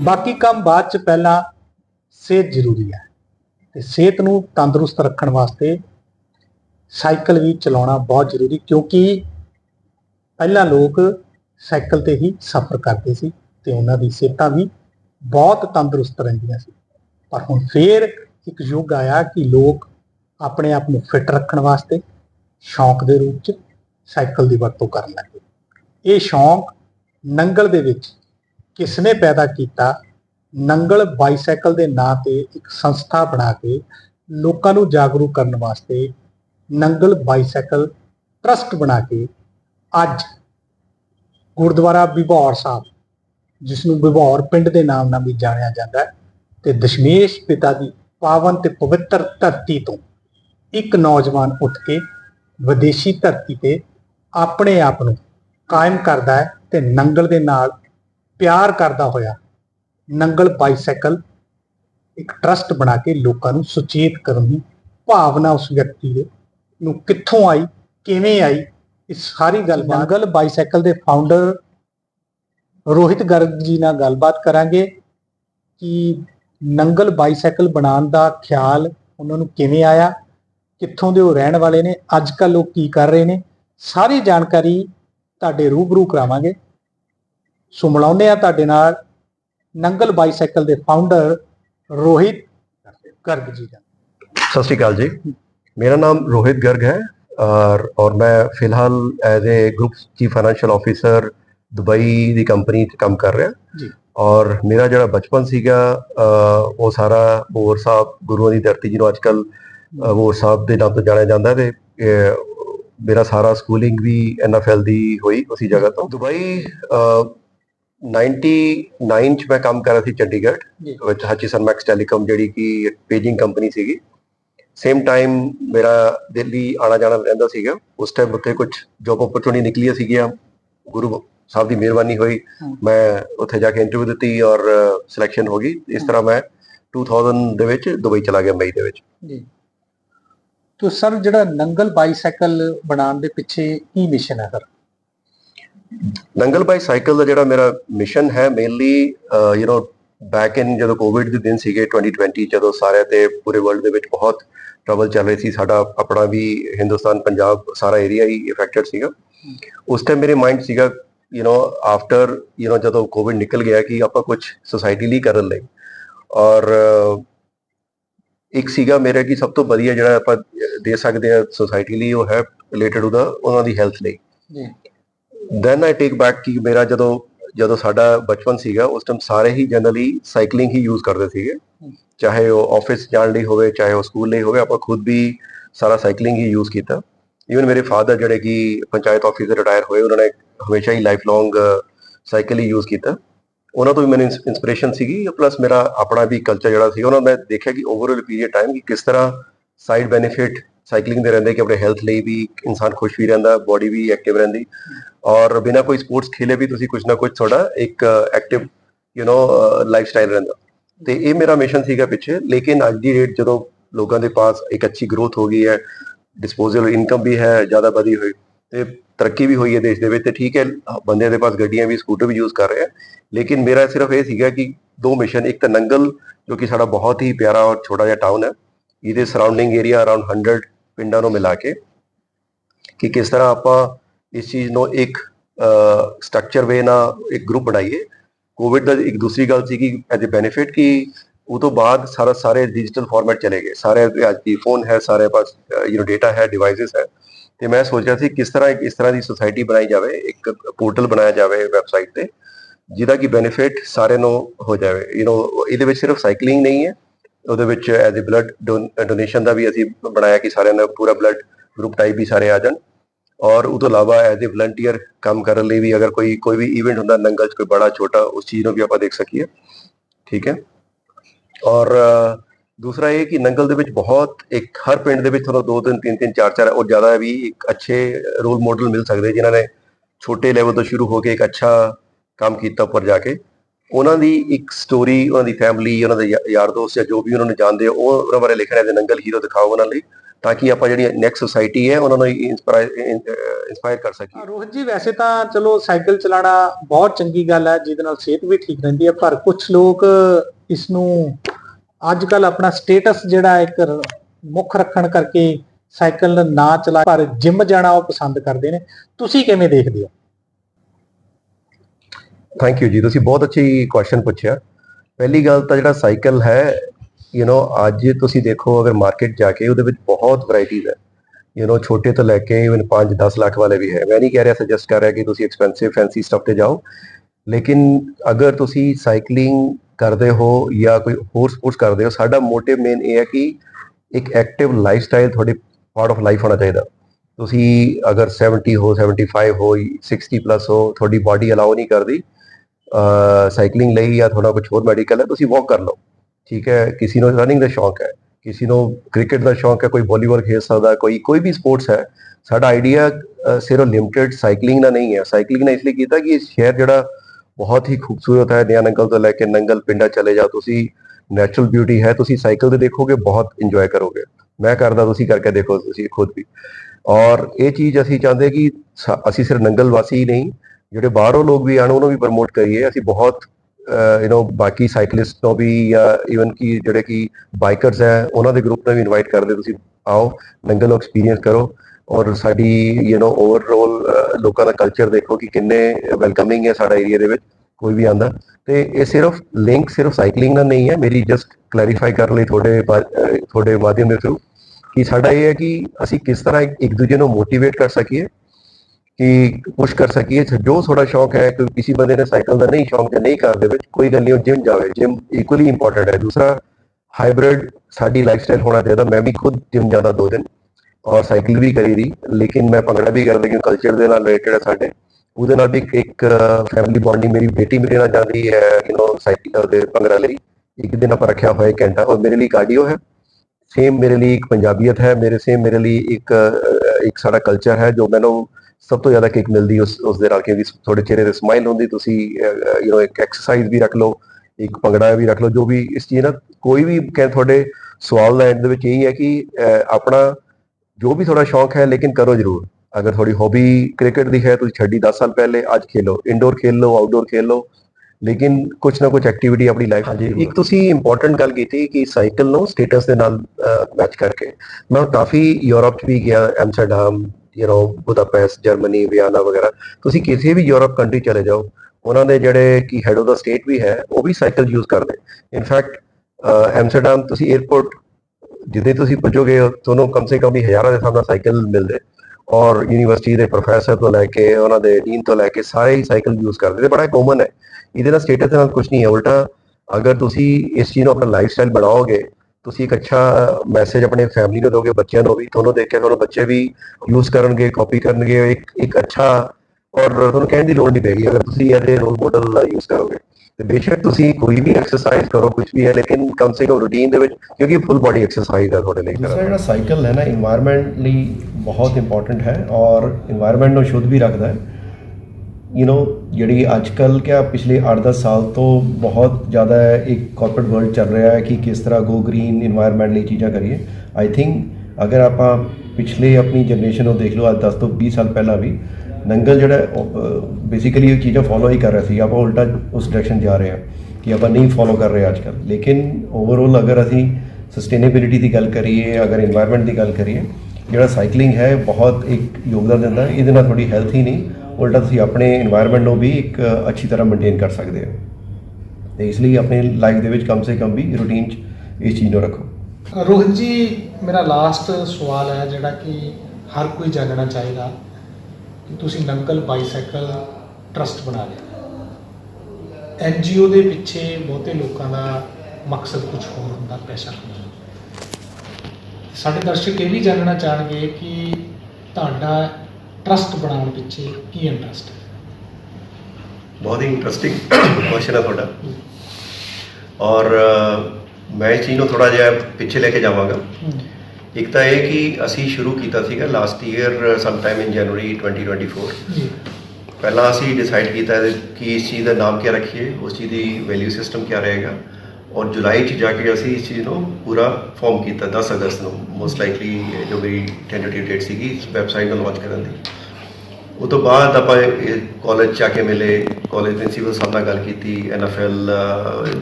ਬਾਕੀ ਕੰਮ ਬਾਅਦ ਚ ਪਹਿਲਾਂ ਸਿਹਤ ਜ਼ਰੂਰੀ ਹੈ ਤੇ ਸਿਹਤ ਨੂੰ ਤੰਦਰੁਸਤ ਰੱਖਣ ਵਾਸਤੇ ਸਾਈਕਲ ਵੀ ਚਲਾਉਣਾ ਬਹੁਤ ਜ਼ਰੂਰੀ ਕਿਉਂਕਿ ਪਹਿਲਾਂ ਲੋਕ ਸਾਈਕਲ ਤੇ ਹੀ ਸਫ਼ਰ ਕਰਦੇ ਸੀ ਤੇ ਉਹਨਾਂ ਦੀ ਸਿਹਤਾਂ ਵੀ ਬਹੁਤ ਤੰਦਰੁਸਤ ਰਹਿੰਦੀਆਂ ਸੀ। ਪਰ ਹੁਣ ਫੇਰ ਇੱਕ ਯੁੱਗ ਆਇਆ ਕਿ ਲੋਕ ਆਪਣੇ ਆਪ ਨੂੰ ਫਿੱਟ ਰੱਖਣ ਵਾਸਤੇ ਸ਼ੌਂਕ ਦੇ ਰੂਪ 'ਚ ਸਾਈਕਲ ਦੀ ਵਰਤੋਂ ਕਰਨ ਲੱਗੇ। ਇਹ ਸ਼ੌਂਕ ਨੰਗਲ ਦੇ ਵਿੱਚ ਕਿਸਨੇ ਪੈਦਾ ਕੀਤਾ? ਨੰਗਲ ਬਾਈਸਾਈਕਲ ਦੇ ਨਾਂ ਤੇ ਇੱਕ ਸੰਸਥਾ ਬਣਾ ਕੇ ਲੋਕਾਂ ਨੂੰ ਜਾਗਰੂਕ ਕਰਨ ਵਾਸਤੇ ਨੰਗਲ ਬਾਈਸਾਈਕਲ ਟਰਸਟ ਬਣਾ ਕੇ ਅੱਜ ਗੁਰਦੁਆਰਾ ਬਿਭੌਰ ਸਾਹਿਬ ਜਿਸ ਨੂੰ ਬਿਭੌਰ ਪਿੰਡ ਦੇ ਨਾਮ ਨਾਲ ਵੀ ਜਾਣਿਆ ਜਾਂਦਾ ਹੈ ਤੇ ਦਸ਼ਮੇਸ਼ ਪਿਤਾ ਦੀ ਪਾਵਨ ਤੇ ਪਵਿੱਤਰ ਧਰਤੀ ਤੋਂ ਇੱਕ ਨੌਜਵਾਨ ਉੱਠ ਕੇ ਵਿਦੇਸ਼ੀ ਧਰਤੀ ਤੇ ਆਪਣੇ ਆਪ ਨੂੰ ਕਾਇਮ ਕਰਦਾ ਹੈ ਤੇ ਨੰਗਲ ਦੇ ਨਾਲ ਪਿਆਰ ਕਰਦਾ ਹੋਇਆ ਨੰਗਲ ਬਾਈਸਾਈਕਲ ਇੱਕ ਟਰਸਟ ਬਣਾ ਕੇ ਲੋਕਾਂ ਨੂੰ ਸੁਚੇਤ ਕਰਨ ਦੀ ਭਾਵਨਾ ਉਸ ਵਿਅਕਤੀ ਦੇ ਨੂੰ ਕਿੱਥੋਂ ਆਈ, ਕਿਵੇਂ ਆਈ ਇਹ ਸਾਰੀ ਗੱਲ ਨੰਗਲ ਬਾਈਸਾਈਕਲ ਦੇ ਫਾਊਂਡਰ ਰੋਹਿਤ ਗਰਗ ਜੀ ਨਾਲ ਗੱਲਬਾਤ ਕਰਾਂਗੇ ਕਿ ਨੰਗਲ ਬਾਈਸਾਈਕਲ ਬਣਾਉਣ ਦਾ ਖਿਆਲ ਉਹਨਾਂ ਨੂੰ ਕਿਵੇਂ ਆਇਆ, ਕਿੱਥੋਂ ਦੇ ਉਹ ਰਹਿਣ ਵਾਲੇ ਨੇ, ਅੱਜ ਕੱਲ੍ਹ ਉਹ ਕੀ ਕਰ ਰਹੇ ਨੇ, ਸਾਰੀ ਜਾਣਕਾਰੀ ਤੁਹਾਡੇ ਰੂਬਰੂ ਕਰਾਵਾਂਗੇ। ਸੋ ਮਿਲਾਉਂਦੇ ਆ ਤੁਹਾਡੇ ਨਾਲ। ਨੰਗਲ ਬਾਈਸਾਈਕਲ ਦੇ ਫਾਊਂਡਰ ਰੋਹਿਤ ਗਰਗ ਜੀ ਦਾ। ਸਤਿ ਸ਼੍ਰੀ ਅਕਾਲ ਜੀ। ਮੇਰਾ ਨਾਮ ਰੋਹਿਤ ਗਰਗ ਹੈ ਔਰ ਔਰ ਮੈਂ ਫਿਲਹਾਲ as a group chief financial officer Dubai the company 'ਚ ਕੰਮ ਕਰ ਰਿਹਾ। ਜੀ। ਔਰ ਮੇਰਾ ਜਿਹੜਾ ਬਚਪਨ ਸੀਗਾ ਉਹ ਸਾਰਾ ਹੋਰ ਸਾਹਿਬ ਗੁਰੂਆਂ ਦੀ ਧਰਤੀ ਜਿਹਨੂੰ ਅੱਜਕੱਲ ਬੋਰ ਸਾਹਿਬ ਦੇ ਨਾਮ ਤੋਂ ਜਾਣਿਆ ਜਾਂਦਾ ਤੇ ਮੇਰਾ ਸਾਰਾ ਸਕੂਲਿੰਗ ਵੀ ਐਨਐਫਐਲ ਦੀ ਹੋਈ ਉਸੇ ਜਗ੍ਹਾ ਤੋਂ। ਦੁਬਈ 99 ਚ ਮੈਂ ਕੰਮ ਕਰ ਰਿਹਾ ਸੀ ਚੰਡੀਗੜ੍ਹ। ਵਿੱਚ ਹਚੀਸਨ ਮੈਕਸ ਟੈਲੀਕਾਮ ਜਿਹੜੀ ਕਿ ਪੇਜਿੰਗ ਕੰਪਨੀ ਸੀਗੀ। ਸੇਮ ਟਾਈਮ ਮੇਰਾ ਦਿੱਲੀ ਆਣਾ ਜਾਣਾ ਰਹਿੰਦਾ ਸੀਗਾ। ਉਸ ਟਾਈਮ ਉੱਥੇ ਕੁਝ ਜੌਬ ਓਪਰਚੁਨਿਟੀ ਨਿਕਲੀਆਂ ਸੀਗੀਆਂ। ਗੁਰੂ ਸਾਹਿਬ ਦੀ ਮਿਹਰਬਾਨੀ ਹੋਈ। ਮੈਂ ਉੱਥੇ ਜਾ ਕੇ ਇੰਟਰਵਿਊ ਦਿੱਤੀ ਔਰ ਸਿਲੈਕਸ਼ਨ ਹੋ ਗਈ। ਇਸ ਤਰ੍ਹਾਂ ਮੈਂ 2000 ਦੇ ਵਿੱਚ ਦੁਬਈ ਚਲਾ ਗਿਆ ਮਈ ਦੇ ਵਿੱਚ। ਜੀ। ਤੋ ਸਰ ਜਿਹੜਾ ਨੰਗਲ ਬਾਈਸਾਈਕਲ ਬਣਾਉਣ ਦੇ ਪਿੱਛੇ ਕੀ ਮਿਸ਼ਨ ਹੈ ਸਰ? ਨੰਗਲ ਬਾਈ ਸਾਈਕਲ ਦਾ ਜਿਹੜਾ ਮੇਰਾ ਮਿਸ਼ਨ ਹੈ mainly you know back in ਜਦੋਂ ਕੋਵਿਡ ਦੇ ਦਿਨ ਸੀਗੇ 2020 ਜਦੋਂ ਸਾਰੇ ਤੇ ਪੂਰੇ ਵਰਲਡ ਦੇ ਵਿੱਚ ਬਹੁਤ ਟਰਬਲ ਚੱਲ ਰਹੀ ਸੀ ਸਾਡਾ ਆਪਣਾ ਵੀ ਹਿੰਦੁਸਤਾਨ ਪੰਜਾਬ ਸਾਰਾ ਏਰੀਆ ਹੀ ਇਫੈਕਟਡ ਸੀਗਾ ਉਸ ਟਾਈਮ ਮੇਰੇ ਮਾਈਂਡ ਸੀਗਾ you know after you know ਜਦੋਂ ਕੋਵਿਡ ਨਿਕਲ ਗਿਆ ਕਿ ਆਪਾਂ ਕੁਝ ਸੋਸਾਇਟੀ ਲਈ ਕਰਨ ਲਈ ਔਰ ਅਹ, ਇੱਕ ਸੀਗਾ ਮੇਰਾ ਕਿ ਸਭ ਤੋਂ ਵਧੀਆ ਜਿਹੜਾ ਆਪਾਂ ਦੇ ਸਕਦੇ ਆ ਸੋਸਾਇਟੀ ਲਈ ਉਹ ਹੈ ਰਿਲੇਟਡ ਉਹਦਾ ਉਹਨਾਂ ਦੀ ਹੈਲਥ ਲਈ ਜੀ ਦੈਨ ਆਈ ਟੇਕ ਬੈਕ ਕਿ ਮੇਰਾ ਜਦੋਂ ਜਦੋਂ ਸਾਡਾ ਬਚਪਨ ਸੀਗਾ ਉਸ ਟਾਈਮ ਸਾਰੇ ਹੀ ਜਨਰਲੀ ਸਾਈਕਲਿੰਗ ਹੀ ਯੂਜ਼ ਕਰਦੇ ਸੀਗੇ ਚਾਹੇ ਉਹ ਆਫਿਸ ਜਾਣ ਲਈ ਹੋਵੇ ਚਾਹੇ ਉਹ ਸਕੂਲ ਲਈ ਹੋਵੇ ਆਪਾਂ ਖੁਦ ਵੀ ਸਾਰਾ ਸਾਈਕਲਿੰਗ ਹੀ ਯੂਜ਼ ਕੀਤਾ ਈਵਨ ਮੇਰੇ ਫਾਦਰ ਜਿਹੜੇ ਕਿ ਪੰਚਾਇਤ ਆਫਿਸਰ ਰਿਟਾਇਰ ਹੋਏ ਉਹਨਾਂ ਨੇ ਹਮੇਸ਼ਾ ਹੀ ਲਾਈਫ ਲੌਂਗ ਸਾਈਕਲ ਹੀ ਯੂਜ਼ ਕੀਤਾ ਉਹਨਾਂ ਤੋਂ ਵੀ ਮੈਨੂੰ ਇਨਸਪੀਰੇਸ਼ਨ ਸੀਗੀ ਪਲੱਸ ਮੇਰਾ ਆਪਣਾ ਵੀ ਕਲਚਰ ਜਿਹੜਾ ਸੀ ਉਹਨਾਂ ਮੈਂ ਦੇਖਿਆ ਕਿ ਓਵਰਆਲ ਪੀਰੀਅਡ ਟਾਈਮ ਕਿ ਕਿਸ ਤਰ੍ਹਾਂ ਸਾਈਡ ਬੈਨੀਫਿਟ ਸਾਈਕਲਿੰਗ ਦੇ ਰਹਿੰਦੇ ਕਿ ਆਪਣੇ ਹੈਲਥ ਲਈ ਵੀ ਇਨਸਾਨ ਖੁਸ਼ ਵੀ ਰਹਿੰਦਾ ਬਾਡੀ ਵੀ ਐਕਟਿਵ ਰਹਿੰਦੀ। ਔਰ ਬਿਨਾ ਕੋਈ ਸਪੋਰਟਸ ਖੇਲੇ ਵੀ ਤੁਸੀਂ ਕੁਝ ਨਾ ਕੁਝ ਤੁਹਾਡਾ ਇੱਕ active you know lifestyle ਰਹਿੰਦਾ। ਤੇ ਇਹ ਮੇਰਾ ਮਿਸ਼ਨ ਸੀਗਾ ਪਿੱਛੇ। ਲੇਕਿਨ ਅੱਜ ਦੀ ਡੇਟ ਜਦੋਂ ਲੋਕਾਂ ਦੇ ਪਾਸ ਇੱਕ ਅੱਛੀ ਗਰੋਥ ਹੋ ਗਈ ਹੈ ਡਿਸਪੋਜ਼ਲ ਇਨਕਮ ਵੀ ਹੈ, ਜ਼ਿਆਦਾ ਵਧੀ ਹੋਈ, ਤੇ ਤਰੱਕੀ ਵੀ ਹੋਈ ਹੈ ਦੇਸ਼ ਦੇ ਵਿੱਚ, ਤੇ ਠੀਕ ਹੈ, ਬੰਦਿਆਂ ਦੇ ਪਾਸ ਗੱਡੀਆਂ ਵੀ ਸਕੂਟਰ ਵੀ ਯੂਜ਼ ਕਰ ਰਹੇ ਆ ਲੇਕਿਨ ਮੇਰਾ ਸਿਰਫ ਇਹ ਸੀਗਾ ਕਿ ਦੋ ਮਿਸ਼ਨ ਇੱਕ ਤਾਂ ਨੰਗਲ, ਜੋ ਕਿ ਸਾਡਾ ਬਹੁਤ ਹੀ ਪਿਆਰਾ ਔਰ ਛੋਟਾ ਜਿਹਾ ਟਾਊਨ ਹੈ। ਇਹਦੇ ਸਰਾਊਂਡਿੰਗ ਏਰੀਆ ਅਰਾਊਂਡ 100 ਪਿੰਡਾਂ ਨੂੰ ਮਿਲਾ ਕੇ ਕਿ ਕਿਸ ਤਰ੍ਹਾਂ ਆਪਾਂ ਇਸ ਚੀਜ਼ ਨੂੰ ਇੱਕ ਸਟਰਕਚਰ ਵੇ ਨਾਲ ਇੱਕ ਗਰੁੱਪ ਬਣਾਈਏ ਕੋਵਿਡ ਦਾ ਇੱਕ ਦੂਸਰੀ ਗੱਲ ਸੀ ਕਿ ਐਜ਼ ਅ ਬੈਨੀਫਿਟ ਕਿ ਉਹ ਤੋਂ ਬਾਅਦ ਸਾਰਾ ਸਾਰੇ ਡਿਜੀਟਲ ਫਾਰਮੈਟ ਚਲੇ ਗਏ ਸਾਰੇ ਅੱਜ ਦੀ ਫੋਨ ਹੈ ਸਾਰੇ ਪਾਸ ਯੂ نو ਡਾਟਾ ਹੈ ਡਿਵਾਈਸਸ ਹੈ ਤੇ ਮੈਂ ਸੋਚ ਰਿਹਾ ਸੀ ਕਿਸ ਤਰ੍ਹਾਂ ਇੱਕ ਇਸ ਤਰ੍ਹਾਂ ਦੀ ਸੁਸਾਇਟੀ ਬਣਾਈ ਜਾਵੇ ਇੱਕ ਪੋਰਟਲ ਬਣਾਇਆ ਜਾਵੇ ਵੈਬਸਾਈਟ ਤੇ ਜਿਹਦਾ ਕੀ ਬੈਨੀਫਿਟ ਸਾਰੇ ਨੂੰ ਹੋ ਜਾਵੇ ਯੂ نو ਇਹਦੇ ਵਿੱਚ ਸਿਰਫ ਸਾਈਕਲਿੰਗ ਨਹੀਂ ਹੈ ਉਹਦੇ ਵਿੱਚ ਐਜ਼ ਅ ਬਲੱਡ ਡੋਨੇਸ਼ਨ ਦਾ ਵੀ ਅਸੀਂ ਬਣਾਇਆ ਕਿ ਸਾਰਿਆਂ ਦਾ ਪੂਰਾ ਬਲੱਡ ਗਰੁੱਪ ਟਾਈਪ ਵੀ ਸਾਰੇ ਆ ਜਾਣ। ਔਰ ਉਹ ਤੋਂ ਇਲਾਵਾ ਐਜ਼ ਅ ਵਲੰਟੀਅਰ ਕੰਮ ਕਰਨ ਲਈ ਵੀ ਅਗਰ ਕੋਈ ਕੋਈ ਵੀ ਈਵੈਂਟ ਹੁੰਦਾ ਨੰਗਲ ਚ, ਕੋਈ ਬੜਾ ਛੋਟਾ, ਉਸ ਚੀਜ਼ ਨੂੰ ਵੀ ਆਪਾਂ ਦੇਖ ਸਕੀਏ। ਠੀਕ ਹੈ? ਔਰ ਦੂਸਰਾ ਇਹ ਕਿ ਨੰਗਲ ਦੇ ਵਿੱਚ ਬਹੁਤ ਇੱਕ, ਹਰ ਪਿੰਡ ਦੇ ਵਿੱਚ ਤੁਹਾਨੂੰ ਦੋ ਤਿੰਨ ਤਿੰਨ ਤਿੰਨ, ਚਾਰ ਚਾਰ ਔਰ ਜ਼ਿਆਦਾ ਵੀ ਇੱਕ ਅੱਛੇ ਰੋਲ ਮਾਡਲ ਮਿਲ ਸਕਦੇ ਜਿਨ੍ਹਾਂ ਨੇ ਛੋਟੇ ਲੈਵਲ ਤੋਂ ਸ਼ੁਰੂ ਹੋ ਕੇ ਇੱਕ ਅੱਛਾ ਕੰਮ ਕੀਤਾ ਉੱਪਰ ਜਾ ਕੇ। ਉਹਨਾਂ ਦੀ ਇੱਕ ਸਟੋਰੀ ਉਹਨਾਂ ਦੀ ਫੈਮਿਲੀ ਉਹਨਾਂ ਦੇ ਯਾ- ਯਾਰ ਦੋਸਤ ਜਾਂ ਜੋ ਵੀ ਉਹਨਾਂ ਨੂੰ ਜਾਣਦੇ ਹੋ ਉਹ ਉਹਨਾਂ ਬਾਰੇ ਲਿਖਣਾ ਹੈ ਨੰਗਲ ਹੀਰੋ ਦਿਖਾਓ ਉਹਨਾਂ ਲਈ, ਤਾਂ ਕਿ ਆਪਾਂ ਜਿਹੜੀ ਨੈਕਸਟ ਸੋਸਾਇਟੀ ਹੈ, ਉਹਨਾਂ ਨੂੰ ਇਨਸਪਾਇਰ ਕਰ ਸਕੀਏ। ਰੋਹਿਤ ਜੀ, ਵੈਸੇ ਤਾਂ ਚਲੋ ਸਾਈਕਲ ਚਲਾਉਣਾ ਬਹੁਤ ਚੰਗੀ ਗੱਲ ਹੈ, ਜਿਹਦੇ ਨਾਲ ਸਿਹਤ ਵੀ ਠੀਕ ਰਹਿੰਦੀ ਹੈ, ਪਰ ਕੁਝ ਲੋਕ ਇਸ ਨੂੰ ਅੱਜ ਕੱਲ ਆਪਣਾ ਸਟੇਟਸ ਜਿਹੜਾ ਇੱਕ ਮੁੱਖ ਰੱਖਣ ਕਰਕੇ ਸਾਈਕਲ ਨਾ ਚਲਾ, ਪਰ ਜਿਮ ਜਾਣਾ ਉਹ ਪਸੰਦ ਕਰਦੇ ਨੇ। ਤੁਸੀਂ ਕਿਵੇਂ ਦੇਖਦੇ ਹੋ? ਥੈਂਕ ਯੂ ਜੀ ਤੁਸੀਂ ਬਹੁਤ ਅੱਛੀ ਕੁਐਸਚਨ ਪੁੱਛਿਆ ਪਹਿਲੀ ਗੱਲ ਤਾਂ ਜਿਹੜਾ ਸਾਈਕਲ ਹੈ ਯੂ نو ਅੱਜ ਤੁਸੀਂ ਦੇਖੋ ਅਗਰ ਮਾਰਕੀਟ ਜਾ ਕੇ ਉਹਦੇ ਵਿੱਚ ਬਹੁਤ ਵੈਰਾਈਟੀਜ਼ ਹੈ ਯੂ نو ਛੋਟੇ ਤੋਂ ਲੈ ਕੇ ਇਵਨ 5 10 ਲੱਖ ਵਾਲੇ ਵੀ ਹੈ ਮੈਂ ਨਹੀਂ ਕਹਿ ਰਿਹਾ ਸੁਜੈਸਟ ਕਰ ਰਿਹਾ ਕਿ ਤੁਸੀਂ ਐਕਸਪੈਂਸਿਵ ਫੈਂਸੀ ਸਟਫ ਤੇ ਜਾਓ ਲੇਕਿਨ ਅਗਰ ਤੁਸੀਂ ਸਾਈਕਲਿੰਗ ਕਰਦੇ ਹੋ ਜਾਂ ਕੋਈ ਹੋਰ ਸਪੋਰਟਸ ਕਰਦੇ ਹੋ ਸਾਡਾ ਮੋਟਿਵ ਮੇਨ ਇਹ ਹੈ ਕਿ ਇੱਕ ਐਕਟਿਵ ਲਾਈਫ ਸਟਾਈਲ ਤੁਹਾਡੀ ਪਾਰਟ ਆਫ ਲਾਈਫ ਹੋਣਾ ਚਾਹੀਦਾ ਤੁਸੀਂ ਅਗਰ 70 ਹੋ 75 ਹੋ 60 ਪਲੱਸ ਹੋ ਤੁਹਾਡੀ ਬਾਡੀ ਅਲਾਉ ਨਹੀਂ ਕਰਦੀ ਸਾਈਕਲਿੰਗ ਲਈ ਜਾਂ ਥੋੜਾ ਕੁਝ ਹੋਰ ਮੈਡੀਕਲ ਹੈ, ਤੁਸੀਂ ਵਾਕ ਕਰ ਲਓ। ਠੀਕ ਹੈ? ਕਿਸੇ ਨੂੰ ਰਨਿੰਗ ਦਾ ਸ਼ੌਕ ਹੈ, ਕਿਸੇ ਨੂੰ ਕ੍ਰਿਕਟ ਦਾ ਸ਼ੌਕ ਹੈ, ਕੋਈ ਵਾਲੀਬਾਲ ਖੇਡ ਸਕਦਾ, ਕੋਈ ਕੋਈ ਵੀ ਸਪੋਰਟਸ ਹੈ, ਸਾਡਾ ਆਈਡੀਆ ਸਿਰਫ ਲਿਮਟਿਡ ਸਾਈਕਲਿੰਗ ਦਾ ਨਹੀਂ ਹੈ। ਸਾਈਕਲਿੰਗ ਨੇ ਇਸ ਲਈ ਕੀਤਾ ਕਿ ਇਹ ਸ਼ਹਿਰ ਜਿਹੜਾ ਬਹੁਤ ਹੀ ਖੂਬਸੂਰਤ ਹੈ ਨਿਆ ਨੰਗਲ ਤੋਂ ਲੈ ਕੇ ਨੰਗਲ ਪਿੰਡਾ ਚਲੇ ਜਾਓ, ਤੁਸੀਂ ਨੈਚੁਰਲ ਬਿਊਟੀ ਹੈ, ਤੁਸੀਂ ਸਾਈਕਲ ਤੇ ਦੇਖੋਗੇ, ਬਹੁਤ ਇੰਜੋਏ ਕਰੋਗੇ। ਮੈਂ ਕਰਦਾ, ਤੁਸੀਂ ਕਰਕੇ ਦੇਖੋ, ਤੁਸੀਂ ਖੁਦ ਵੀ। ਔਰ ਇਹ ਚੀਜ਼ ਅਸੀਂ ਚਾਹੁੰਦੇ ਕਿ ਸਾ- ਅਸੀਂ ਸਿਰਫ ਨੰਗਲ ਵਾਸੀ ਨਹੀਂ ਜਿਹੜੇ ਬਾਹਰੋਂ ਲੋਕ ਵੀ ਆਣ ਉਹਨੂੰ ਵੀ ਪ੍ਰਮੋਟ ਕਰੀਏ ਅਸੀਂ ਬਹੁਤ ਯੂ نو ਬਾਕੀ ਸਾਈਕਲਿਸਟ ਨੂੰ ਵੀ ਜਾਂ ਇਵਨ ਕਿ ਜਿਹੜੇ ਕਿ ਬਾਈਕਰਸ ਹੈ ਉਹਨਾਂ ਦੇ ਗਰੁੱਪ ਨੂੰ ਵੀ ਇਨਵਾਈਟ ਕਰਦੇ ਤੁਸੀਂ ਆਓ ਨੰਗਲ ਨੂੰ ਐਕਸਪੀਰੀਅੰਸ ਕਰੋ ਔਰ ਸਾਡੀ ਯੂ نو ਓਵਰਆਲ ਲੋਕਾਂ ਦਾ ਕਲਚਰ ਦੇਖੋ ਕਿ ਕਿੰਨੇ ਵੈਲਕਮਿੰਗ ਹੈ ਸਾਡਾ ਏਰੀਆ ਦੇ ਵਿੱਚ ਕੋਈ ਵੀ ਆਂਦਾ ਤੇ ਇਹ ਸਿਰਫ ਲਿੰਕ ਸਿਰਫ ਸਾਈਕਲਿੰਗ ਨਾਲ ਨਹੀਂ ਹੈ ਮੇਰੀ ਜਸਟ ਕਲੈਰੀਫਾਈ ਕਰਨ ਲਈ ਤੁਹਾਡੇ ਬਾ- ਅਹ ਤੁਹਾਡੇ ਮਾਧਿਅਮ ਦੇ ਥਰੂ ਕਿ ਸਾਡਾ ਇਹ ਹੈ ਕਿ ਅਸੀਂ ਕਿਸ ਤਰ੍ਹਾਂ ਇੱਕ ਇੱਕ ਦੂਜੇ ਨੂੰ ਮੋਟੀਵੇਟ ਕਰ ਸਕੀਏ ਕਿ ਪੁਸ਼ ਕਰ ਸਕੀਏ। ਜੋ ਥੋੜਾ ਸ਼ੌਕ ਹੈ ਕਿ ਕਿਸੇ ਬੰਦੇ ਨੇ ਸਾਈਕਲ ਦਾ ਨਹੀਂ ਸ਼ੌਕ ਜਾਂ ਨਹੀਂ ਕਾਰ ਦੇ ਵਿੱਚ, ਕੋਈ ਗੱਲ ਨਹੀਂ, ਉਹ ਜਿਮ ਜਾਵੇ। ਜਿਮ ਇਕੁਅਲੀ ਇੰਪੋਰਟੈਂਟ ਹੈ। ਦੂਸਰਾ ਹਾਈਬ੍ਰਿਡ ਸਾਡੀ ਲਾਈਫਸਟਾਈਲ ਹੋਣਾ ਚਾਹੀਦਾ। ਮੈਂ ਵੀ ਖੁਦ ਜਿਮ ਜਾਂਦਾ ਦੋ ਦਿਨ ਔਰ ਸਾਈਕਲ ਵੀ ਕਰੀ ਦੀ, ਲੇਕਿਨ ਮੈਂ ਭੰਗੜਾ ਵੀ ਕਰਦਾ ਕਿਉਂਕਿ ਕਲਚਰ ਦੇ ਨਾਲ ਰਿਲੇਟਡ ਹੈ ਸਾਡੇ। ਉਹਦੇ ਨਾਲ ਵੀ ਇੱਕ- ਫੈਮਿਲੀ ਬੌਂਡਿੰਗ ਮੇਰੀ ਬੇਟੀ ਮੇਰੇ ਨਾਲ ਜਾਂਦੀ ਹੈ ਯੂ نو ਸਾਈਕਲ ਦੇ ਭੰਗੜਾ ਲਈ। ਇੱਕ ਦਿਨ ਆਪਾਂ ਰੱਖਿਆ ਹੋਇਆ ਘੰਟਾ। ਔਰ ਮੇਰੇ ਲਈ ਕਾਰਡੀਓ ਹੈ। ਸੇਮ ਮੇਰੇ ਲਈ ਇੱਕ ਪੰਜਾਬੀਅਤ ਹੈ। ਮੇਰੇ ਸੇਮ ਮੇਰੇ ਲਈ ਇੱਕ ਇੱਕ ਸਾਡਾ ਕਲਚਰ ਹੈ ਜੋ ਮੈਨੂੰ ਸਭ ਤੋਂ ਜ਼ਿਆਦਾ ਕਿਕ ਮਿਲਦੀ ਉਸ ਉਸ ਦੇ ਨਾਲ ਕਿਉਂਕਿ ਤੁਹਾਡੇ ਚਿਹਰੇ ਤੇ ਸਮਾਈਲ ਹੁੰਦੀ ਤੁਸੀਂ ਯੂ نو ਇੱਕ ਐਕਸਰਸਾਈਜ਼ ਵੀ ਰੱਖ ਲਓ ਇੱਕ ਭੰਗੜਾ ਵੀ ਰੱਖ ਲਓ ਜੋ ਵੀ ਇਸ ਚੀਜ਼ ਨਾਲ ਕੋਈ ਵੀ ਕਹਿ ਤੁਹਾਡੇ ਸਵਾਲ ਦਾ ਐਂਡ ਦੇ ਵਿੱਚ ਇਹੀ ਹੈ ਕਿ ਆਪਣਾ ਜੋ ਵੀ ਤੁਹਾਡਾ ਸ਼ੌਕ ਹੈ ਲੇਕਿਨ ਕਰੋ ਜ਼ਰੂਰ। ਅਗਰ ਤੁਹਾਡੀ ਹੌਬੀ ਕ੍ਰਿਕਟ ਦੀ ਹੈ ਤੁਸੀਂ ਛੱਡੀ 10 ਸਾਲ ਪਹਿਲੇ ਅੱਜ ਖੇਲੋ। ਇਨਡੋਰ ਖੇਲ ਲਓ ਆਊਟਡੋਰ ਖੇਲ ਲਓ ਲੇਕਿਨ ਕੁਛ ਨਾ ਕੁਛ ਐਕਟੀਵਿਟੀ ਆਪਣੀ ਲਾਈਫ ਹਾਂਜੀ ਇੱਕ ਤੁਸੀਂ ਇੰਪੋਰਟੈਂਟ ਗੱਲ ਕੀਤੀ ਕਿ ਸਾਈਕਲ ਨੂੰ ਸਟੇਟਸ ਦੇ ਨਾਲ ਮੈਚ ਕਰਕੇ। ਮੈਂ ਕਾਫੀ ਯੂਰਪ 'ਚ ਵੀ ਗਿਆ Amsterdam you know Budapest Germany Vienna ਵਗੈਰਾ। ਤੁਸੀਂ ਕਿਸੇ ਵੀ ਯੂਰਪ ਕੰਟਰੀ ਚਲੇ ਜਾਓ, ਉਹਨਾਂ ਦੇ ਜਿਹੜੇ ਕਿ ਹੈਡ ਆਫ ਦਾ ਸਟੇਟ ਵੀ ਹੈ, ਉਹ ਵੀ ਸਾਈਕਲ ਯੂਜ਼ ਕਰਦੇ। ਇਨਫੈਕਟ ਐਮਸਟਰਡਮ ਤੁਸੀਂ 에어ਪੋਰਟ ਜਿੱਦੇ ਤੁਸੀਂ ਪੁੱਜੋਗੇ, ਤੁਹਾਨੂੰ ਕਮ ਸੇ ਕਮ ਵੀ ਹਜ਼ਾਰਾਂ ਦੇ ਸਾਹਮਣੇ ਸਾਈਕਲ ਮਿਲਦੇ। ਔਰ ਯੂਨੀਵਰਸਿਟੀ ਦੇ ਪ੍ਰੋਫੈਸਰ ਤੋਂ ਲੈ ਕੇ, ਉਹਨਾਂ ਦੇ ਡੀਨ ਤੋਂ ਲੈ ਕੇ ਸਾਰੇ ਹੀ ਸਾਈਕਲ ਯੂਜ਼ ਕਰਦੇ। ਤੇ ਬੜਾ ਹੀ ਕਾਮਨ ਹੈ। ਇਹਦੇ ਨਾਲ ਸਟੇਟਸ ਨਾਲ ਕੁਝ ਨਹੀਂ ਹੈ। ਉਲਟਾ, ਅਗਰ ਤੁਸੀਂ ਇਸ ਚੀਜ਼ ਨੂੰ ਆਪਣਾ ਲਾਈਫ ਸਟਾਈਲ ਬਣਾਓਗੇ ਤੁਸੀਂ ਇੱਕ ਅੱਛਾ ਮੈਸੇਜ ਆਪਣੇ ਫੈਮਿਲੀ ਨੂੰ ਦੋਗੇ ਬੱਚਿਆਂ ਨੂੰ ਵੀ ਤੁਹਾਨੂੰ ਦੇਖ ਕੇ ਤੁਹਾਨੂੰ ਬੱਚੇ ਵੀ ਯੂਜ਼ ਕਰਨਗੇ ਕਾਪੀ ਕਰਨਗੇ ਇੱਕ ਇੱਕ ਅੱਛਾ ਔਰ ਤੁਹਾਨੂੰ ਕਹਿਣ ਦੀ ਲੋੜ ਨਹੀਂ ਪੈਗੀ ਅਗਰ ਤੁਸੀਂ ਇਹਦੇ ਰੋਲ ਮਾਡਲ ਯੂਜ਼ ਕਰੋਗੇ। ਤੇ ਬੇਸ਼ੱਕ ਤੁਸੀਂ ਕੋਈ ਵੀ ਐਕਸਰਸਾਈਜ਼ ਕਰੋ ਕੁਝ ਵੀ ਹੈ ਲੇਕਿਨ ਕਮ ਸੇ ਕਮ ਰੂਟੀਨ ਦੇ ਵਿੱਚ ਕਿਉਂਕਿ ਫੁੱਲ ਬਾਡੀ ਐਕਸਰਸਾਈਜ਼ ਹੈ ਤੁਹਾਡੇ ਲਈ ਕਰਨਾ ਜਿਹੜਾ ਸਾਈਕਲ ਹੈ ਨਾ এনवायरमेंट ਲਈ ਬਹੁਤ ਇੰਪੋਰਟੈਂਟ ਹੈ ਔਰ এনवायरमेंट ਨੂੰ ਸ਼ੁੱਧ ਵੀ ਰੱਖਦਾ ਹੈ। ਯੂ نو ਜਿਹੜੀ ਅੱਜਕੱਲ ਕਿਆ ਪਿਛਲੇ 8-10 ਸਾਲ ਤੋਂ ਬਹੁਤ ਜ਼ਿਆਦਾ ਇੱਕ ਕਾਰਪੋਰੇਟ ਵਰਲਡ ਚੱਲ ਰਿਹਾ ਹੈ ਕਿ ਕਿਸ ਤਰ੍ਹਾਂ ਗੋ ਗ੍ਰੀਨ এনवायरमेंट ਲਈ ਚੀਜ਼ਾਂ ਕਰੀਏ। ਆਈ ਥਿੰਕ ਅਗਰ ਆਪਾਂ ਪਿਛਲੇ ਆਪਣੀ ਜਨਰੇਸ਼ਨ ਨੂੰ ਦੇਖ ਲਓ, ਅੱਜ 10 ਤੋਂ 20 ਸਾਲ ਪਹਿਲਾਂ ਵੀ, ਨੰਗਲ ਜਿਹੜਾ ਬੇਸਿਕਲੀ ਇਹ ਚੀਜ਼ਾਂ ਫੋਲੋ ਹੀ ਕਰ ਰਿਹਾ ਸੀ। ਆਪਾਂ ਉਲਟਾ ਉਸ ਡਾਇਰੈਕਸ਼ਨ ਜਾ ਰਹੇ ਹਾਂ ਕਿ ਆਪਾਂ ਨਹੀਂ ਫੋਲੋ ਕਰ ਰਹੇ ਅੱਜ ਅੱਜਕੱਲ ਲੇਕਿਨ ਓਵਰਆਲ ਅਗਰ ਅਸੀਂ ਸਸਟੇਨੇਬਿਲਿਟੀ ਦੀ ਗੱਲ ਕਰੀਏ, ਅਗਰ এনवायरमेंट ਦੀ ਗੱਲ ਕਰੀਏ, ਜਿਹੜਾ ਸਾਈਕਲਿੰਗ ਹੈ, ਬਹੁਤ ਇੱਕ ਯੋਗਦਾਨ ਦਿੰਦਾ ਇਹਦੇ ਨਾਲ ਤੁਹਾਡੀ ਹੈਲਥ ਹੀ ਨਹੀਂ ਉਲਟਾ ਤੁਸੀਂ ਆਪਣੇ এনवायरमेंट ਨੂੰ ਵੀ ਇੱਕ ਅੱਛੀ ਤਰ੍ਹਾਂ ਮੇਨਟੇਨ ਕਰ ਸਕਦੇ ਹੋ। ਤੇ ਇਸ ਲਈ ਆਪਣੀ ਲਾਈਫ ਦੇ ਵਿੱਚ ਕਮ ਸੇ ਕਮ ਵੀ ਰੂਟੀਨ 'ਚ ਇਸ ਚੀਜ਼ ਨੂੰ ਰੱਖੋ। ਰੋਹਿਤ ਜੀ, ਮੇਰਾ ਲਾਸਟ ਸਵਾਲ ਹੈ ਜਿਹੜਾ ਕਿ ਹਰ ਕੋਈ ਜਾਣਨਾ ਚਾਹੀਦਾ ਕਿ ਤੁਸੀਂ ਨੰਕਲ ਬਾਈਸਾਈਕਲ ਟਰਸਟ ਬਣਾ ਲਿਆ। ਐਨ ਜੀਓ ਦੇ ਪਿੱਛੇ ਬਹੁਤੇ ਲੋਕਾਂ ਦਾ ਮਕਸਦ ਕੁਝ ਹੋਰ ਹੁੰਦਾ ਪੈਸਾ ਕਮਾਉਣਾ ਸਾਡੇ ਦਰਸ਼ਕ ਇਹ ਵੀ ਜਾਣਨਾ ਚਾਹਣਗੇ ਕਿ ਤੁਹਾਡਾ ਟਰਸਟ ਬਣਾਉਣ ਪਿੱਛੇ ਕੀ ਇੰਟਰਸਟ ਹੈ? ਬਹੁਤ ਹੀ ਇੰਟਰਸਟਿੰਗ ਕੁਐਸਚਨ ਹੈ ਤੁਹਾਡਾ। ਔਰ ਮੈਂ ਇਸ ਚੀਜ਼ ਨੂੰ ਥੋੜਾ ਜਿਹਾ ਪਿੱਛੇ ਲੈ ਕੇ ਜਾਵਾਂਗਾ। ਇੱਕ ਤਾਂ ਇਹ ਕਿ ਅਸੀਂ ਸ਼ੁਰੂ ਕੀਤਾ ਸੀਗਾ last year some time in January 2024 ਜੀ। ਪਹਿਲਾਂ ਅਸੀਂ ਡਿਸਾਈਡ ਕੀਤਾ ਕਿ ਇਸ ਚੀਜ਼ ਦਾ ਨਾਮ ਕੀ ਰੱਖੀਏ ਉਸ ਚੀਜ਼ ਦੀ ਵੈਲਿਊ ਸਿਸਟਮ ਕੀ ਰਹੇਗਾ। ਔਰ ਜੁਲਾਈ 'ਚ ਜਾ ਕੇ ਅਸੀਂ ਇਸ ਚੀਜ਼ ਨੂੰ ਪੂਰਾ ਫਾਰਮ ਕੀਤਾ 10 ਅਗਸਤ ਨੂੰ। ਮੋਸਟ ਲਾਈਕਲੀ ਜੋ ਮੇਰੀ ਟੈਂਟੇਟਿਵ ਡੇਟ ਸੀਗੀ ਵੈਬਸਾਈਟ ਨੂੰ ਲਾਂਚ ਕਰਨ ਦੀ। ਉਹ ਤੋਂ ਬਾਅਦ ਆਪਾਂ ਇਹ ਕਾਲਜ ਚ ਆ ਕੇ ਮਿਲੇ ਕਾਲਜ ਪ੍ਰਿੰਸੀਪਲ ਸਾਹਿਬ ਨਾਲ ਗੱਲ ਕੀਤੀ ਐਨਐਫਐਲ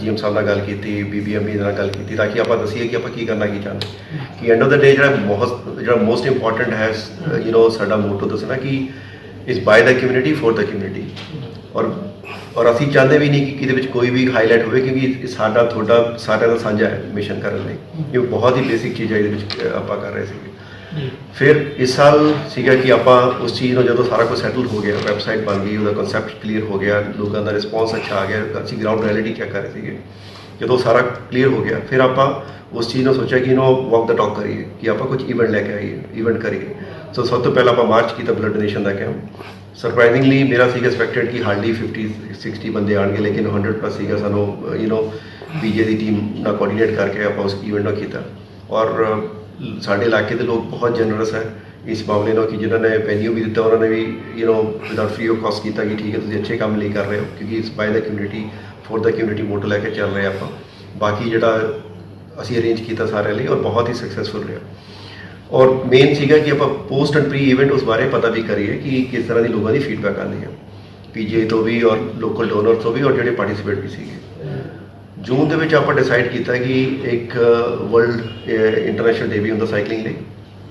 ਜੀਐਮ ਸਾਹਿਬ ਨਾਲ ਗੱਲ ਕੀਤੀ ਬੀਬੀਐਮਈ ਨਾਲ ਗੱਲ ਕੀਤੀ, ਤਾਂ ਕਿ ਆਪਾਂ ਦੱਸੀਏ ਕਿ ਆਪਾਂ ਕੀ ਕਰਨਾ, ਕੀ ਚਾਹੁੰਦੇ ਕਿ ਐਂਡ ਆਫ ਦਾ ਡੇ ਜਿਹੜਾ ਬਹੁਤ ਜਿਹੜਾ ਮੋਸਟ ਇੰਪੋਰਟੈਂਟ ਹੈ ਯੂ نو ਸਾਡਾ ਮੋਟੋ ਦੱਸਣਾ ਕਿ ਇਸ by the community for the community ਔਰ ਔਰ ਅਸੀਂ ਚਾਹੁੰਦੇ ਵੀ ਨਹੀਂ ਕਿ ਕਿਤੇ ਵਿੱਚ ਕੋਈ ਵੀ ਹਾਈਲਾਈਟ ਹੋਵੇ, ਕਿਉਂਕਿ ਸਾਡਾ, ਤੁਹਾਡਾ ਸਾਰਿਆਂ ਦਾ ਸਾਂਝਾ ਹੈ ਮਿਸ਼ਨ ਕਰਨ ਲਈ। ਇਹ ਬਹੁਤ ਹੀ ਬੇਸਿਕ ਚੀਜ਼ ਹੈ, ਇਹਦੇ ਵਿੱਚ ਆਪਾਂ ਕਰ ਰਹੇ ਸੀ ਫਿਰ ਇਸ ਸਾਲ ਸੀਗਾ ਕਿ ਆਪਾਂ ਉਸ ਚੀਜ਼ ਨੂੰ ਜਦੋਂ ਸਾਰਾ ਕੁਝ ਸੈਟਲ ਹੋ ਗਿਆ ਵੈਬਸਾਈਟ ਬਣ ਗਈ, ਉਹਦਾ ਕਨਸੈਪਟ ਕਲੀਅਰ ਹੋ ਗਿਆ, ਲੋਕਾਂ ਦਾ ਰਿਸਪੌਂਸ ਅੱਛਾ ਆ ਗਿਆ, ਅਸੀਂ ਗਰਾਊਂਡ ਰਿਐਲਿਟੀ ਚੈੱਕ ਕਰ ਰਹੇ ਸੀਗੇ। ਜਦੋਂ ਸਾਰਾ ਕਲੀਅਰ ਹੋ ਗਿਆ, ਫਿਰ ਆਪਾਂ ਉਸ ਚੀਜ਼ ਨੂੰ ਸੋਚਿਆ ਕਿ ਇਹਨੂੰ ਵਾਕ ਦਾ ਟਾਕ ਕਰੀਏ, ਕਿ ਆਪਾਂ ਕੁਝ ਇਵੈਂਟ ਲੈ ਕੇ ਆਈਏ ਇਵੈਂਟ ਕਰੀਏ। ਸੋ ਸਭ ਤੋਂ ਪਹਿਲਾਂ ਆਪਾਂ ਮਾਰਚ ਕੀਤਾ ਬਲੱਡ ਡੋਨੇਸ਼ਨ ਦਾ ਕੈਂਪ ਸਰਪ੍ਰਾਈਜ਼ਿੰਗਲੀ ਮੇਰਾ ਸੀਗਾ ਐਕਸਪੈਕਟਡ ਕਿ ਹਾਰਡਲੀ 50 60 ਬੰਦੇ ਆਣਗੇ ਲੇਕਿਨ 100 ਪਲੱਸ ਸੀਗਾ ਸਾਨੂੰ ਯੂ نو ਬੀਜੇ ਦੀ ਟੀਮ ਨਾਲ ਕੋਆਰਡੀਨੇਟ ਕਰਕੇ ਆਪਾਂ ਉਸ ਇਵੈਂਟ ਨੂੰ ਕੀਤਾ। ਔਰ ਸਾਡੇ ਇਲਾਕੇ ਦੇ ਲੋਕ ਬਹੁਤ ਜਨਰਸ ਹੈ। ਇਸ ਮਾਮਲੇ ਨਾਲ ਕਿ ਜਿਨ੍ਹਾਂ ਨੇ ਵੈਨਿਊ ਵੀ ਦਿੱਤਾ, ਉਹਨਾਂ ਨੇ ਵੀ you know without free of cost ਕੀਤਾ ਕਿ ਠੀਕ ਹੈ, ਤੁਸੀਂ ਅੱਛੇ ਕੰਮ ਲਈ ਕਰ ਰਹੇ ਹੋ, ਕਿਉਂਕਿ ਇਸ by the community for the community motto ਲੈ ਕੇ ਚੱਲ ਰਹੇ ਆਪਾਂ। ਬਾਕੀ ਜਿਹੜਾ ਅਸੀਂ ਅਰੇਂਜ ਕੀਤਾ ਸਾਰਿਆਂ ਲਈ ਔਰ ਬਹੁਤ ਹੀ ਸਕਸੈਸਫੁਲ ਰਿਹਾ। ਔਰ ਮੇਨ ਸੀਗਾ ਕਿ ਆਪਾਂ ਪੋਸਟ ਐਂਡ ਪ੍ਰੀ ਇਵੈਂਟ ਉਸ ਬਾਰੇ ਪਤਾ ਵੀ ਕਰੀਏ ਕਿ ਕਿਸ ਤਰ੍ਹਾਂ ਦੀ ਲੋਕਾਂ ਦੀ ਫੀਡਬੈਕ ਆਉਂਦੀ ਹੈ। ਪੀਜੀਆਈ ਤੋਂ ਵੀ ਔਰ ਲੋਕਲ ਡੋਨਰ ਤੋਂ ਵੀ ਔਰ ਜਿਹੜੇ ਪਾਰਟਿਸਿਪੇਟ ਵੀ ਸੀਗੇ। ਜੂਨ ਦੇ ਵਿੱਚ ਆਪਾਂ ਡਿਸਾਈਡ ਕੀਤਾ ਕਿ ਇੱਕ ਵਰਲਡ ਇੰਟਰਨੈਸ਼ਨਲ ਡੇ ਵੀ ਹੁੰਦਾ ਸਾਈਕਲਿੰਗ ਲਈ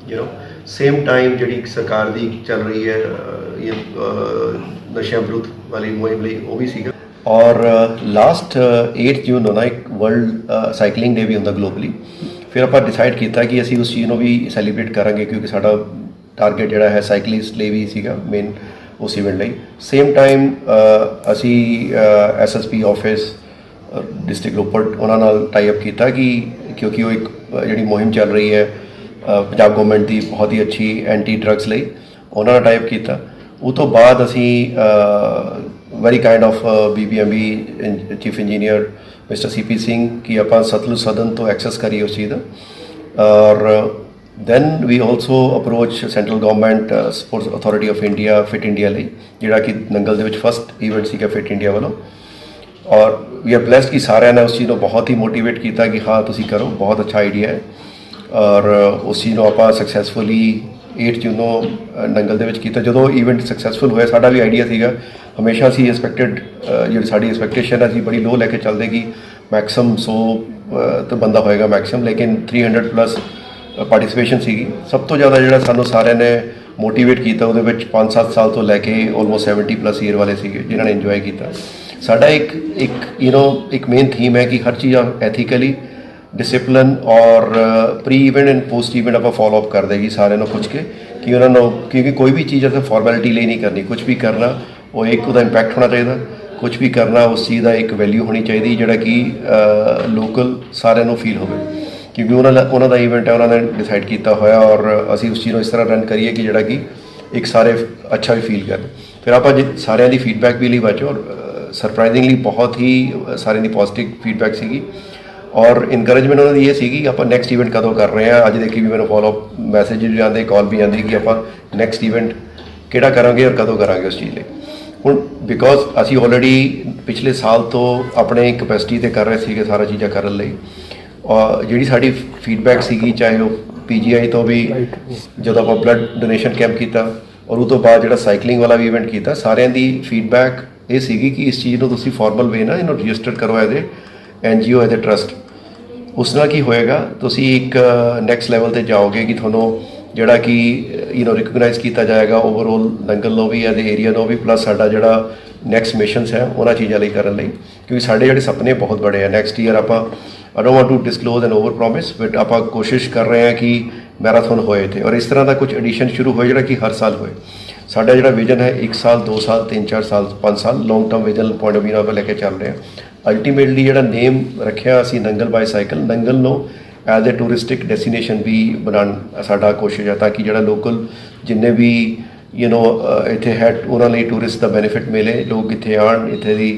ਯੂ نو ਸੇਮ ਟਾਈਮ ਜਿਹੜੀ ਸਰਕਾਰ ਦੀ ਚੱਲ ਰਹੀ ਹੈ ਇਹ ਅਹ, ਨਸ਼ਿਆਂ ਵਿਰੁੱਧ ਵਾਲੀ ਮੁਹਿੰਮ ਲਈ ਉਹ ਵੀ ਸੀਗਾ। ਔਰ ਲਾਸਟ 8 ਜੂਨ ਨੂੰ ਨਾ ਇੱਕ ਵਰਲਡ ਸਾਈਕਲਿੰਗ ਡੇ ਵੀ ਹੁੰਦਾ ਗਲੋਬਲੀ ਫਿਰ ਆਪਾਂ ਡਿਸਾਈਡ ਕੀਤਾ ਕਿ ਅਸੀਂ ਉਸ ਚੀਜ਼ ਨੂੰ ਵੀ ਸੈਲੀਬ੍ਰੇਟ ਕਰਾਂਗੇ ਕਿਉਂਕਿ ਸਾਡਾ ਟਾਰਗੇਟ ਜਿਹੜਾ ਹੈ ਸਾਈਕਲਿਸਟ ਲਈ ਵੀ ਸੀਗਾ ਮੇਨ ਉਸ ਇਵੈਂਟ ਲਈ। ਸੇਮ ਟਾਈਮ ਅਸੀਂ ਐਸਐਸਪੀ ਆਫਿਸ ਡਿਸਟ੍ਰਿਕਟ ਰੋਪੜ ਉਹਨਾਂ ਨਾਲ ਟਾਈ ਅਪ ਕੀਤਾ ਕਿ ਕਿਉਂਕਿ ਉਹ ਇੱਕ ਜਿਹੜੀ ਮੁਹਿੰਮ ਚੱਲ ਰਹੀ ਹੈ ਪੰਜਾਬ ਗਵਰਨਮੈਂਟ ਦੀ ਬਹੁਤ ਹੀ ਅੱਛੀ ਐਂਟੀ ਡਰੱਗਸ ਲਈ, ਉਹਨਾਂ ਨਾਲ ਟਾਈ ਅਪ ਕੀਤਾ। ਉਹ ਤੋਂ ਬਾਅਦ ਅਸੀਂ very kind of BBMB chief engineer mister CP Singh ਕਿ ਆਪਾਂ ਸਤਲੁਜ ਸਦਨ ਤੋਂ ਐਕਸੈਸ ਕਰੀਏ ਉਸ ਚੀਜ਼ ਦਾ। ਔਰ then we also approach central government sports authority of India fit India ਲਈ, ਜਿਹੜਾ ਕਿ ਨੰਗਲ ਦੇ ਵਿੱਚ ਫਸਟ ਇਵੈਂਟ ਸੀਗਾ ਫਿਟ ਇੰਡੀਆ ਵੱਲੋਂ। ਔਰ ਵੀ ਆਰ ਬlesed ਕਿ ਸਾਰਿਆਂ ਨੇ ਉਸ ਚੀਜ਼ ਨੂੰ ਬਹੁਤ ਹੀ ਮੋਟੀਵੇਟ ਕੀਤਾ ਕਿ ਹਾਂ, ਤੁਸੀਂ ਕਰੋ, ਬਹੁਤ ਅੱਛਾ ਆਈਡੀਆ ਹੈ। ਔਰ ਉਸ ਚੀਜ਼ ਨੂੰ ਆਪਾਂ ਸਕਸੈਸਫੁਲੀ 8 ਜੂਨ ਨੂੰ ਨੰਗਲ ਦੇ ਵਿੱਚ ਕੀਤਾ। ਜਦੋਂ ਇਵੈਂਟ ਸਕਸੈਸਫੁਲ ਹੋਇਆ, ਸਾਡਾ ਵੀ ਆਈਡੀਆ ਸੀਗਾ। ਹਮੇਸ਼ਾ ਅਸੀਂ ਐਕਸਪੈਕਟਡ ਜਿਹੜੀ ਸਾਡੀ ਐਕਸਪੈਕਟੇਸ਼ਨ ਅਸੀਂ ਬੜੀ ਲੋ ਲੈ ਕੇ ਚੱਲਦੇ ਕਿ ਮੈਕਸਿਮਮ 100 ਤਾਂ ਬੰਦਾ ਹੋਏਗਾ ਮੈਕਸਿਮਮ ਲੇਕਿਨ 300 ਪਲੱਸ ਪਾਰਟਿਸਿਪੇਸ਼ਨ ਸੀਗੀ। ਸਭ ਤੋਂ ਜ਼ਿਆਦਾ ਜਿਹੜਾ ਸਾਨੂੰ ਸਾਰਿਆਂ ਨੇ ਮੋਟੀਵੇਟ ਕੀਤਾ, ਉਹਦੇ ਵਿੱਚ 5-7 ਸਾਲ ਤੋਂ ਲੈ ਕੇ ਆਲਮੋਸਟ 70 ਪਲੱਸ ਈਅਰ ਵਾਲੇ ਸੀਗੇ, ਜਿਨ੍ਹਾਂ ਨੇ ਇੰਜੋਏ ਕੀਤਾ। ਸਾਡਾ ਇੱਕ ਇੱਕ ਯੂ نو ਇੱਕ ਮੇਨ ਥੀਮ ਹੈ ਕਿ ਹਰ ਚੀਜ਼ ਐਥੀਕਲੀ ਡਿਸਪਲਿਨ ਔਰ pre event and post event ਆਪਾਂ ਫਾਲੋ ਅਪ ਕਰਦੇ ਜੀ ਸਾਰਿਆਂ ਨੂੰ ਪੁੱਛ ਕੇ ਕਿ ਉਹਨਾਂ ਨੂੰ, ਕਿਉਂਕਿ ਕੋਈ ਵੀ ਚੀਜ਼ ਅਸੀਂ ਫਾਰਮੈਲਿਟੀ ਲਈ ਨਹੀਂ ਕਰਨੀ ਕੁਝ ਵੀ ਕਰਨਾ, ਉਹ ਇੱਕ ਉਹਦਾ ਇੰਪੈਕਟ ਹੋਣਾ ਚਾਹੀਦਾ ਕੁਝ ਵੀ ਕਰਨਾ, ਉਸ ਚੀਜ਼ ਦਾ ਇੱਕ ਵੈਲਿਊ ਹੋਣੀ ਚਾਹੀਦੀ, ਜਿਹੜਾ ਕਿ ਲੋਕਲ ਸਾਰਿਆਂ ਨੂੰ ਫੀਲ ਹੋਵੇ। ਕਿਉਂਕਿ ਉਹਨਾਂ ਦਾ ਉਹਨਾਂ ਦਾ ਇਵੈਂਟ ਹੈ, ਉਹਨਾਂ ਨੇ ਡਿਸਾਈਡ ਕੀਤਾ ਹੋਇਆ ਔਰ ਅਸੀਂ ਉਸ ਚੀਜ਼ ਨੂੰ ਇਸ ਤਰ੍ਹਾਂ ਰਨ ਕਰੀਏ ਕਿ ਜਿਹੜਾ ਕਿ ਇੱਕ ਸਾਰੇ ਅੱਛਾ ਵੀ ਫੀਲ ਕਰਨ। ਫਿਰ ਆਪਾਂ ਜੇ ਸਾਰਿਆਂ ਦੀ ਫੀਡਬੈਕ ਵੀ ਲਈ ਬਾਅਦ ਔਰ ਸਰਪ੍ਰਾਈਜ਼ਿੰਗਲੀ ਬਹੁਤ ਹੀ ਸਾਰਿਆਂ ਦੀ ਪੋਜ਼ਿਟਿਵ ਫੀਡਬੈਕ ਸੀਗੀ ਔਰ ਇਨਕਰੇਜਮੈਂਟ ਉਹਨਾਂ ਦੀ ਇਹ ਸੀਗੀ ਆਪਾਂ ਨੈਕਸਟ ਇਵੈਂਟ ਕਦੋਂ ਕਰ ਰਹੇ ਹਾਂ ਅੱਜ ਦੇਖੀ ਵੀ ਮੈਨੂੰ ਫਾਲੋ ਮੈਸੇਜ ਵੀ ਆਉਂਦੇ ਕਾਲ ਵੀ ਆਉਂਦੀ ਕਿ ਆਪਾਂ ਨੈਕਸਟ ਇਵੈਂਟ ਕਿਹੜਾ ਕਰਾਂਗੇ ਔਰ ਕਦੋਂ ਕਰਾਂਗੇ ਉਸ ਚੀਜ਼ ਲਈ ਹੁਣ ਬਿਕੋਜ਼ ਅਸੀਂ ਆਲਰੇਡੀ ਪਿਛਲੇ ਸਾਲ ਤੋਂ ਆਪਣੇ ਕਪੈਸਿਟੀ ਤੇ ਕਰ ਰਹੇ ਸੀਗੇ ਸਾਰਾ ਚੀਜ਼ਾਂ ਕਰਨ ਲਈ ਔਰ ਜਿਹੜੀ ਸਾਡੀ ਫੀਡਬੈਕ ਸੀਗੀ ਚਾਹੇ ਉਹ ਪੀਜੀਆਈ ਤੋਂ ਵੀ ਜਦੋਂ ਆਪਾਂ ਬਲੱਡ ਡੋਨੇਸ਼ਨ ਕੈਂਪ ਕੀਤਾ ਔਰ ਉਹ ਤੋਂ ਬਾਅਦ ਜਿਹੜਾ ਸਾਈਕਲਿੰਗ ਵਾਲਾ ਵੀ ਇਵੈਂਟ ਕੀਤਾ ਸਾਰਿਆਂ ਦੀ ਫੀਡਬੈਕ ਇਹ ਸੀਗੀ ਕਿ ਇਸ ਚੀਜ਼ ਨੂੰ ਤੁਸੀਂ ਫਾਰਮਲ ਵੇ ਨਾਲ ਇਹਨੂੰ ਰਜਿਸਟਰ ਕਰੋ as NGO as a trust ਉਸ ਨਾਲ ਕੀ ਹੋਏਗਾ, ਤੁਸੀਂ ਇੱਕ ਨੈਕਸਟ ਲੈਵਲ ਤੇ ਜਾਓਗੇ ਕਿ ਤੁਹਾਨੂੰ ਜਿਹੜਾ ਕਿ ਯੂ نو ਰਿਕਗਨਾਈਜ਼ ਕੀਤਾ ਜਾਏਗਾ ਓਵਰਆਲ ਨੰਗਲ ਨੂੰ ਵੀ ਐਜ਼ ਏਰੀਆ ਨੂੰ ਵੀ ਪਲੱਸ ਸਾਡਾ ਜਿਹੜਾ ਨੈਕਸਟ ਮਿਸ਼ਨਸ ਹੈ, ਉਹਨਾਂ ਚੀਜ਼ਾਂ ਲਈ ਕਰਨ ਲਈ। ਕਿਉਂਕਿ ਸਾਡੇ ਜਿਹੜੇ ਸੁਪਨੇ ਬਹੁਤ ਬੜੇ ਆ। ਨੈਕਸਟ ਈਅਰ ਆਪਾਂ I don't want to disclose and over promise but ਆਪਾਂ ਕੋਸ਼ਿਸ਼ ਕਰ ਰਹੇ ਹਾਂ ਕਿ ਮੈਰਾਥਨ ਹੋਏ ਤੇ। ਔਰ ਇਸ ਤਰ੍ਹਾਂ ਦਾ ਕੁਝ ਐਡੀਸ਼ਨ ਸ਼ੁਰੂ ਹੋਏ ਜਿਹੜਾ ਕਿ ਹਰ ਸਾਲ ਹੋਏ। ਸਾਡਾ ਜਿਹੜਾ ਵਿਜ਼ਨ ਹੈ 1 ਸਾਲ 2 ਸਾਲ 3 4 ਸਾਲ 5 ਸਾਲ long term vision point of View ਨਾਲ ਲੈ ਕੇ ਚੱਲ ਰਹੇ ਹਾਂ ਅਲਟੀਮੇਟਲੀ ਜਿਹੜਾ ਨੇਮ ਰੱਖਿਆ ਅਸੀਂ ਨੰਗਲ ਬਾਈਸਾਈਕਲ ਨੰਗਲ ਨੂੰ ਐਜ਼ ਅ ਟੂਰਿਸਟਿਕ ਡੈਸਟੀਨੇਸ਼ਨ ਵੀ ਬਣਾਉਣ ਸਾਡਾ ਕੋਸ਼ਿਸ਼ ਹੈ ਤਾਂ ਕਿ ਜਿਹੜਾ ਲੋਕਲ ਜਿੰਨੇ ਵੀ ਯੂ نو ਇੱਥੇ ਹੈ ਉਹਨਾਂ ਲਈ ਟੂਰਿਸਟ ਦਾ ਬੈਨੀਫਿਟ ਮਿਲੇ ਲੋਕ ਇੱਥੇ ਆਣ ਇੱਥੇ ਦੀ